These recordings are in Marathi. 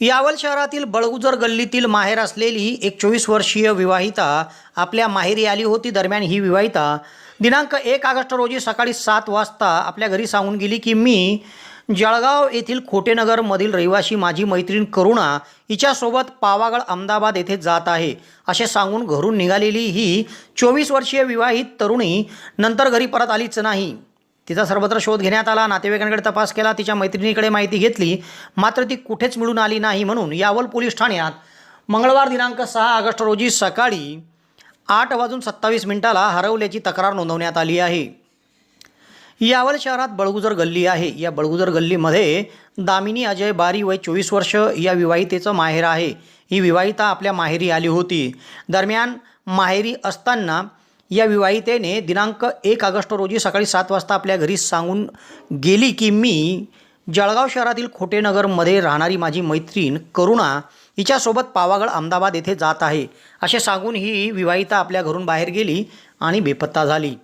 यावल शहरातील बळगुजर गल्लीतील माहेर असलेली एक चोवीस वर्षीय विवाहिता आपल्या माहेरी आली होती. दरम्यान ही विवाहिता दिनांक एक ऑगस्ट रोजी सकाळी सात वाजता आपल्या घरी सांगून गेली की मी जळगाव येथील खोटेनगरमधील रहिवासी माझी मैत्रीण करुणा हिच्यासोबत पावागड अहमदाबाद येथे जात आहे. असे सांगून घरून निघालेली ही चोवीस वर्षीय विवाहित तरुणी नंतर घरी परत आलीच नाही. तिचा सर्वत्र शोध घेण्यात आला नातेवाईकांकडे तपास केला तिच्या मैत्रिणीकडे माहिती घेतली. मात्र ती कुठेच मिळून आली नाही म्हणून यावल पोलीस ठाण्यात मंगळवार दिनांक सहा ऑगस्ट रोजी सकाळी आठ वाजून सत्तावीस मिनिटाला हरवल्याची तक्रार नोंदवण्यात आली आहे. यावल शहरात बळगुजर गल्ली आहे. या बळगुजर गल्लीमध्ये दामिनी अजय बारी वय चोवीस वर्ष या विवाहितेचं माहेर आहे. ही विवाहिता आपल्या माहेरी आली होती. दरम्यान माहेरी असताना या विवाहितेने दिनांक एक ऑगस्ट रोजी सकाळी सात वाजता आपल्या घरी सांगून गेली की मी जळगाव शहरातील खोटेनगरमध्ये राहणारी माझी मैत्रीण करुणा हिच्यासोबत पावागड अहमदाबाद येथे जात आहे. असे सांगून ही विवाहिता आपल्या घरून बाहेर गेली आणि बेपत्ता झाली.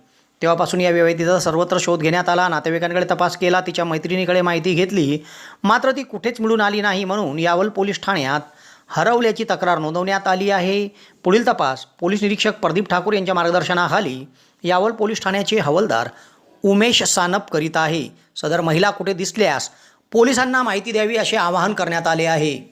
तेव्हापासून या विवाहितेचा सर्वत्र शोध घेण्यात आला. नातेवाईकांकडे तपास केला. तिच्या मैत्रिणीकडे माहिती घेतली. मात्र ती कुठेच मिळून आली नाही म्हणून यावल पोलीस ठाण्यात हरवल्याची तक्रार नोंदवण्यात आली आहे. पुढील तपास पोलीस निरीक्षक प्रदीप ठाकूर यांच्या मार्गदर्शनाखाली यावल पोलीस ठाण्याचे हवालदार उमेश सानप करीत आहे. सदर महिला कुठे दिसल्यास पोलिसांना माहिती द्यावी असे आवाहन करण्यात आले आहे.